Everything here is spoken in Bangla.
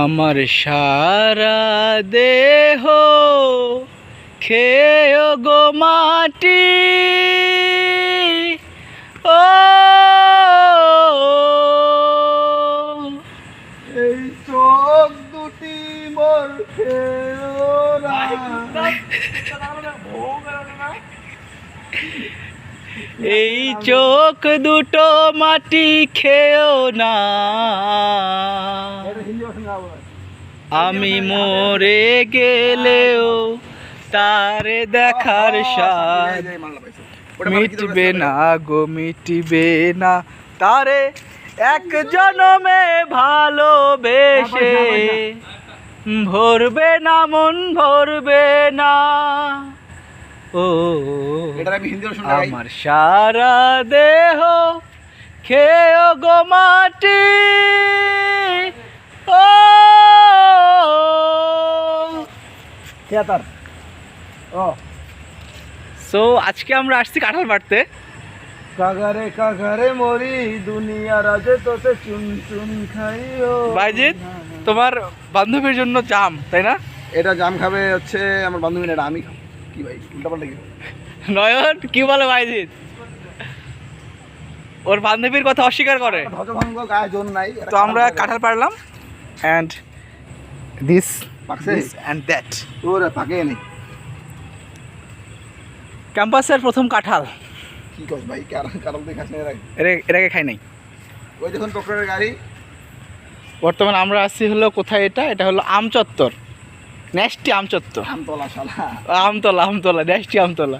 আমার সারা দেহ খেয় গো মাটি। ও এই চোখ দুটি মোর এই চোখ দুটো মাটি খেও না এটা হিন্দি ভাষা না বল। আমি মরে গেলেও তার দেখার স্বাদ মিটবে না গো মিটবে না। তারে এক জনমে ভালোবেসে ভরবে না মন ভরবে না। ও। আমার সারা দেহ খেয় গো মাটি থিয়েটার। ও। সো আজকে আমরা আসছি কাঁঠাল পাড়তে কাগারে কাগারে মরি দুনিয়া রাজে তোতে চুন চুন খাইও বাইজিৎ তোমার বান্ধবীর জন্য জাম তাই না? এটা জাম খাবে হচ্ছে আমার বান্ধবী না এটা আমি খাব। কি ভাই উল্টা পাল্টা কি? নয়ন কি বলে বাইজিৎ? ওর বান্ধবীর কথা অস্বীকার করে। ধ্বজভঙ্গ গায়ে জোর নাই তো আমরা কাঁঠাল পারলাম and this this and that ওরে পাকে নেই ক্যাম্পাসের প্রথম কাঁঠাল। কি কস ভাই খাই নাই। ওই দেখুন গাড়ি। বর্তমানে আমরা আসছি হলো কোথায় এটা? এটা হলো আমচত্বর। ন্যাস্টি আমচত্বর। আমতলা শালা। আমতলা আমতলা ন্যাস্টি আমতলা।